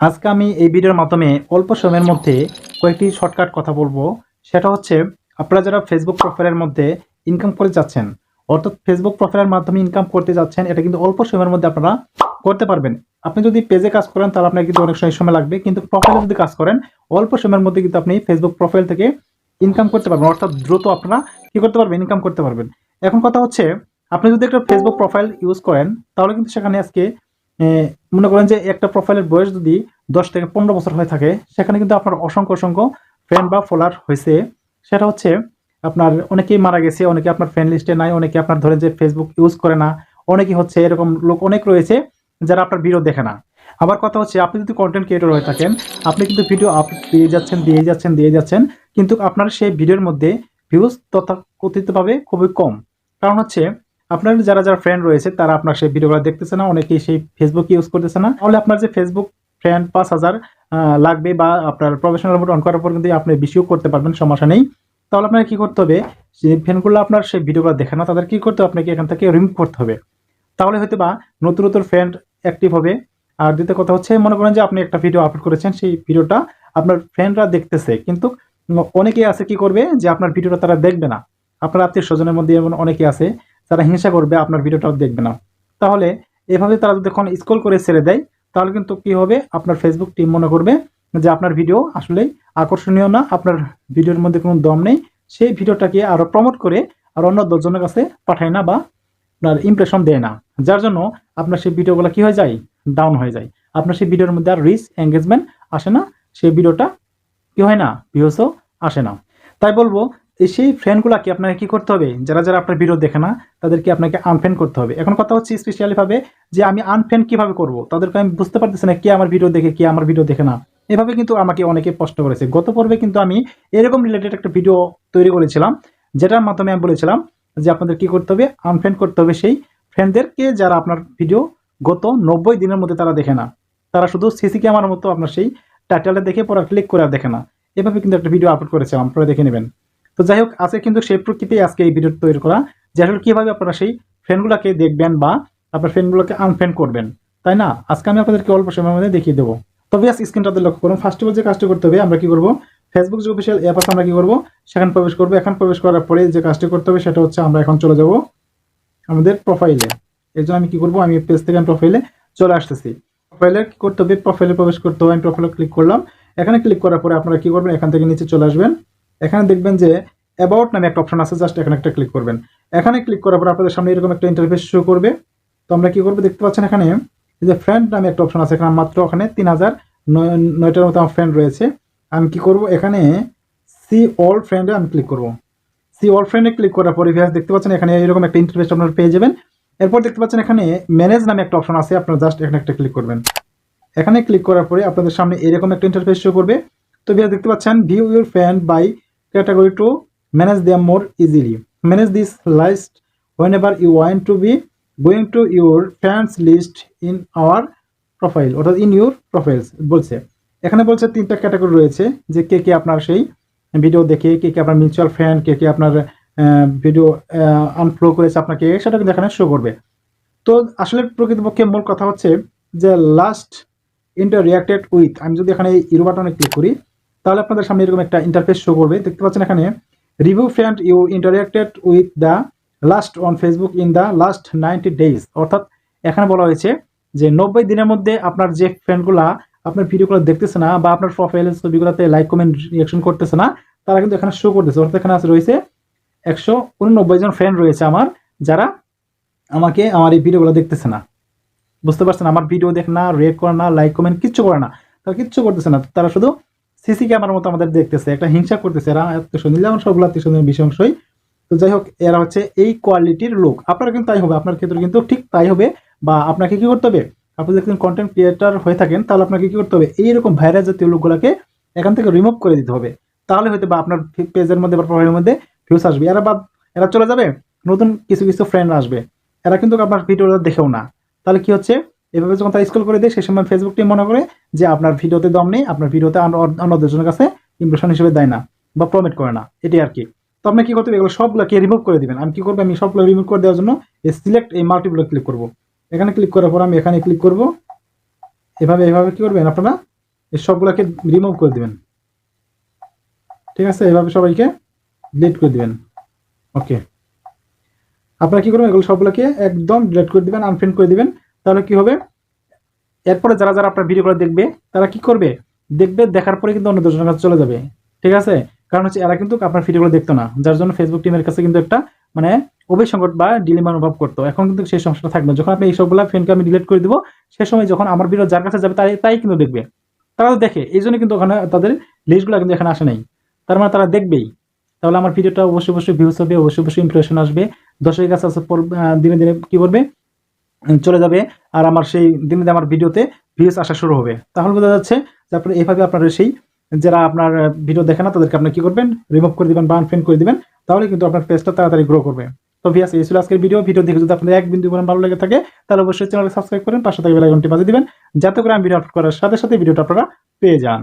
আজকে আমি এই ভিডিওর মাধ্যমে অল্প সময়ের মধ্যে কয়েকটি শর্টকাট কথা বলব। সেটা হচ্ছে, আপনারা যারা ফেসবুক প্রোফাইলের মধ্যে ইনকাম করে যাচ্ছেন, অর্থাৎ ফেসবুক প্রোফাইলের মাধ্যমে ইনকাম করতে যাচ্ছেন, এটা কিন্তু অল্প সময়ের মধ্যে আপনারা করতে পারবেন। আপনি যদি পেজে কাজ করেন, তাহলে আপনার কিন্তু অনেক সময় সময় লাগবে, কিন্তু প্রোফাইলে যদি কাজ করেন, অল্প সময়ের মধ্যে কিন্তু আপনি ফেসবুক প্রোফাইল থেকে ইনকাম করতে পারবেন, অর্থাৎ দ্রুত আপনারা কি করতে পারবেন ইনকাম করতে পারবেন। এখন কথা হচ্ছে, আপনি যদি একটা ফেসবুক প্রোফাইল ইউজ করেন, তাহলে কিন্তু সেখানে আজকে মনে করেন যে একটা প্রোফাইলের বয়স যদি দশ থেকে পনেরো বছর হয়ে থাকে, সেখানে কিন্তু আপনার অসংখ্য অসংখ্য ফ্রেন্ড বা ফলোয়ার হয়েছে। সেটা হচ্ছে আপনার অনেকেই মারা গেছে, অনেকে আপনার ফ্রেন্ড লিস্টে নাই, অনেকে আপনার ধরেন যে ফেসবুক ইউজ করে না, অনেকে হচ্ছে এরকম লোক অনেক রয়েছে যারা আপনার ভিডিও দেখে না। আবার কথা হচ্ছে, আপনি যদি কন্টেন্ট ক্রিয়েটর হয়ে থাকেন, আপনি কিন্তু ভিডিও আপলোড দিয়ে যাচ্ছেন দিয়ে যাচ্ছেন দিয়ে যাচ্ছেন, কিন্তু আপনার সেই ভিডিওর মধ্যে ভিউজ তথাকথিতভাবে খুবই কম। কারণ হচ্ছে আপনার যারা যারা ফ্রেন্ড রয়েছে, তারা আপনার সেই ভিডিওগুলো দেখতেছে না, অনেকেই সেই ফেসবুক ইউজ করতেছে না। তাহলে আপনার যে ফেসবুক ফ্রেন্ড পাঁচ হাজার লাগবে বা আপনার প্রফেশনাল অন করার পর কিন্তু আপনি বেশিও করতে পারবেন, সমস্যা নেই। তাহলে আপনার কি করতে হবে, যে ফ্রেন্ডগুলো আপনার সেই ভিডিওগুলো দেখে না, তাদের কি করতে হবে, আপনাকে এখান থেকে রিমুভ করতে হবে। তাহলে হয়তো বা নতুন নতুন ফ্রেন্ড অ্যাক্টিভ হবে। আর দ্বিতীয় কথা হচ্ছে, মনে করেন যে আপনি একটা ভিডিও আপলোড করেছেন, সেই ভিডিওটা আপনার ফ্রেন্ডরা দেখতেছে। কিন্তু অনেকেই আছে কি করবে, যে আপনার ভিডিওটা তারা দেখবে না। আপনার আত্মীয় স্বজনের মধ্যে এমন অনেকে আছে যারা হিংসা করবে, আপনার ভিডিওটাও দেখবে না। তাহলে এভাবে তারা যদি যখন স্ক্রল করে ছেড়ে দেয়, তাহলে কিন্তু কি হবে? আপনার ফেসবুক টিম মনে করবে যে আপনার ভিডিও আসলেই আকর্ষণীয় না, আপনার ভিডিওর মধ্যে কোনো দম নেই। সেই ভিডিওটাকে আরও প্রমোট করে আর অন্য দশজনের কাছে পাঠায় না বা আপনার ইমপ্রেশন দেয় না। যার জন্য আপনার সেই ভিডিওগুলো কি হয়ে যায়? ডাউন হয়ে যায়। আপনার সেই ভিডিওর মধ্যে আর রিচ এঙ্গেজমেন্ট আসে না। সেই ভিডিওটা কি হয় না? ভিউসও আসে না। তাই বলব এই সেই ফ্রেন্ডগুলোকে আপনাকে কি করতে হবে? যারা যারা আপনার ভিডিও দেখে না, তাদেরকে আপনাকে আনফ্রেন্ড করতে হবে। এখন কথা হচ্ছে স্পেশালিভাবে যে আমি আনফ্রেন্ড কীভাবে করব? তাদেরকে আমি বুঝতে পারতেছি না কে আমার ভিডিও দেখে, কে আমার ভিডিও দেখে না। এভাবে কিন্তু আমাকে অনেকে প্রশ্ন করেছে। গত পর্বে কিন্তু আমি এরকম রিলেটেড একটা ভিডিও তৈরি করেছিলাম, যেটার মাধ্যমে আমি বলেছিলাম যে আপনাদের কি করতে হবে? আনফ্রেন্ড করতে হবে সেই ফ্রেন্ডদেরকে যারা আপনার ভিডিও গত নব্বই দিনের মধ্যে তারা দেখে না। তারা শুধু সিসি ক্যামেরার মতো আপনার সেই টাইটেলটা দেখে পরে ক্লিক করে আর দেখে না। এভাবে কিন্তু একটা ভিডিও আপলোড করেছিলাম, আপনারা দেখে নেবেন। তো যাই হোক, আজকে কিন্তু সেই প্রকৃতি আজকে এই ভিডিও তৈরি করা। যে আসলে কীভাবে আপনারা সেই ফ্রেন্ডগুলোকে দেখবেন বা আপনার ফ্রেন্ডগুলোকে আনফ্রেন্ড করবেন, তাই না? আজকে আমি আপনাদেরকে অল্প সময়ের মধ্যে দেখিয়ে দেবো। তবে আজ স্ক্রিনটাতে লক্ষ্য করুন। ফার্স্ট অফ অল যে কাজটা করতে হবে, আমরা কি করব? ফেসবুক যে অফিসিয়াল অ্যাপ আছে, আমরা কি করব? সেখানে প্রবেশ করব। এখন প্রবেশ করার পরে যে কাজটি করতে হবে, সেটা হচ্ছে আমরা এখন চলে যাব আমাদের প্রোফাইলে এর জন্য আমি কি করব? আমি পেজ থেকে আমি প্রোফাইলে চলে আসতেছি। প্রোফাইলে কি করতে হবে? প্রোফাইলে প্রবেশ করতে হবে। আমি প্রোফাইলে ক্লিক করলাম। এখানে ক্লিক করার পরে আপনারা কি করবেন? এখান থেকে নিচে চলে আসবেন। এখানে দেখবেন যে অ্যাবাউট নামে একটা অপশন আছে জাস্ট এখানে একটা ক্লিক করবেন। এখানে ক্লিক করার পর আপনাদের সামনে এরকম একটা ইন্টারফেস শো করবে। তো আমরা কি করব, দেখতে পাচ্ছেন এখানে যে ফ্রেন্ড নামে একটা অপশন আছে, এখানে মাত্র ওখানে তিন হাজার নয় নয়টার মতো আমার ফ্রেন্ড রয়েছে। আমি কি করব, এখানে সি অল ফ্রেন্ডে আমি ক্লিক করব। সি অল ফ্রেন্ডে ক্লিক করার পরে ভিউয়ার্স দেখতে পাচ্ছেন, এখানে এরকম একটা ইন্টারফেস আপনারা পেয়ে যাবেন। এরপর দেখতে পাচ্ছেন এখানে ম্যানেজ নামে একটা অপশন আছে, আপনারা জাস্ট এখানে একটা ক্লিক করবেন। এখানে ক্লিক করার পরে আপনাদের সামনে এরকম একটা ইন্টারফেস শো করবে। তো ভিউয়ার্স দেখতে পাচ্ছেন view your friend by to manage them more easily manage this list whenever you want to be going to your friends list in our profile অর্থাৎ ইন ইউর প্রোফাইলস বলছে। এখানে বলছে তিনটা category রয়েছে যে কে কে আপনার সেই ভিডিও দেখে, কে কে আপনার মিউচুয়াল ফ্রেন্ড কে কে আপনার ভিডিও আনফ্লো করেছে আপনাকে সেটা কিন্তু এখানে শো করবে। তো আসলে প্রকৃতপক্ষে মূল কথা হচ্ছে যে লাস্ট ইন্টার রিয়াক্টেড উইথ আমি যদি এখানে ইউরো বাটনে ক্লিক করি তাহলে আপনাদের সামনে এরকম একটা ইন্টারফেস শো করবে। দেখতে পাচ্ছেন এখানে review friend you interacted with the last on Facebook in the last ninety days অর্থাৎ এখানে বলা হয়েছে যে নব্বই দিনের মধ্যে আপনার যে ফ্রেন্ডগুলা আপনার ভিডিওগুলো দেখতেছে না বা আপনার প্রোফাইলের ছবিগুলোতে লাইক কমেন্ট রিয়াকশন করতেছে না, তারা কিন্তু এখানে শো করতেছে। অর্থাৎ এখানে আছে রয়েছে একশো উননব্বই জন ফ্রেন্ড রয়েছে আমার, যারা আমাকে আমার এই ভিডিওগুলো দেখতেছে না। বুঝতে পারছেন? আমার ভিডিও দেখে না রেড করে না লাইক কমেন্ট কিচ্ছু করে না। তারা কিচ্ছু করতেছে না। তারা শুধু সিসি ক্যামেরার মতো আমাদের দেখতেছে, একটা হিংসা করতেছে, এরা আত্মীয় স্বজন যেমন সবগুলো আত্মীয় স্বজনের বেশি অংশই তো যাই হোক, এরা হচ্ছে এই কোয়ালিটির লোক। আপনার কিন্তু তাই হবে, আপনার ক্ষেত্রে কিন্তু ঠিক তাই হবে, বা আপনাকে কি করতে হবে? আপনি যদি কন্টেন্ট ক্রিয়েটার হয়ে থাকেন, তাহলে আপনাকে কি করতে হবে? এইরকম ভাইরাস জাতীয় লোকগুলোকে এখান থেকে রিমুভ করে দিতে হবে। তাহলে হয়তো বা আপনার পেজের মধ্যে বা প্রোফাইলের মধ্যে ভিউস আসবে। এরা বা এরা চলে যাবে, নতুন কিছু কিছু ফ্রেন্ড আসবে। এরা কিন্তু আপনার ভিডিওটা দেখেও না। তাহলে কি হচ্ছে? এভাবে যখন তারা স্ক্রল করে দেয়, সেই সময় ফেসবুক টিম মনে করে যে আপনার ভিডিওতে দম নেই, আপনার ভিডিওতে অন্য- অন্যদের জনের কাছে ইমপ্রেশন হিসেবে দেয় না বা প্রমিট করে না। এটি আর কি তো আপনি কি করতে হবে? এগুলো সবগুলোকে রিমুভ করে দিবেন। আমি কি করব? আমি সবগুলো রিমুভ করে দেওয়ার জন্য সিলেক্ট এই মাল্টিগুলো ক্লিক করব। এখানে ক্লিক করার পর আমি এখানে ক্লিক করব। এভাবে এভাবে কি করবেন আপনারা? এই সবগুলোকে রিমুভ করে দিবেন। ঠিক আছে? এভাবে সবাইকে ডিলিট করে দিবেন। ওকে আপনারা কি করবেন? এগুলো সবগুলোকে একদম ডিলিট করে দিবেন আনফ্রেন্ড করে দিবেন। তাহলে কি হবে? এরপরে যারা যারা আপনার ভিডিওগুলো দেখবে তারা কি করবে? দেখবে দেখার পরে কিন্তু অন্য দশজনের কাছে চলে যাবে। ঠিক আছে? কারণ হচ্ছে এরা কিন্তু আপনার ভিডিওগুলো দেখতো না। যার জন্য ফেসবুক টিমের কাছে কিন্তু একটা মানে অভিসংকট বা ডিলিমা অনুভব করতো। এখন কিন্তু সেই সমস্যাটা থাকবে যখন আপনি এই সবগুলো ফ্রেন্ডকে আমি ডিলিট করে দিব সে সময় যখন আমার ভিডিও যার কাছে যাবে তাই তাই কিন্তু দেখবে। তারা তো দেখে এই জন্য কিন্তু ওখানে তাদের লিস্টগুলো কিন্তু এখানে আসে নাই। তার মানে তারা দেখবেই। তাহলে আমার ভিডিওটা অবশ্যই অবশ্যই ভিউজ হবে অবশ্যই অবশ্যই ইমপ্রেশন আসবে। দর্শকের কাছে আহ, দিনে দিনে কি করবে? চলে যাবে আর আমার সেই দিনে আমার ভিডিওতে ভিউজ আসা শুরু হবে। তাহলে বোঝা যাচ্ছে যে আপনার এইভাবে আপনার সেই যারা আপনার ভিডিও দেখে না, তাদেরকে আপনি কি করবেন? রিমুভ করে দিবেন বা আনফ্রেন্ড করে দিবেন। তাহলে কিন্তু আপনার পেজটা তাড়াতাড়ি গ্রো করবে। তো ভিয়াস এই ছিল আজকের ভিডিও ভিডিও দেখে যদি আপনাদের এক বিন্দু পরিমাণ ভালো লেগে থাকে, তাহলে অবশ্যই চ্যানেলকে সাবস্ক্রাইব করেন, পাশে থাকবে বেল আইকনটি বাজিয়ে দিবেন। যাতে করে আমি ভিডিও আপলোড করার সাথে সাথে ভিডিওটা আপনারা পেয়ে যান।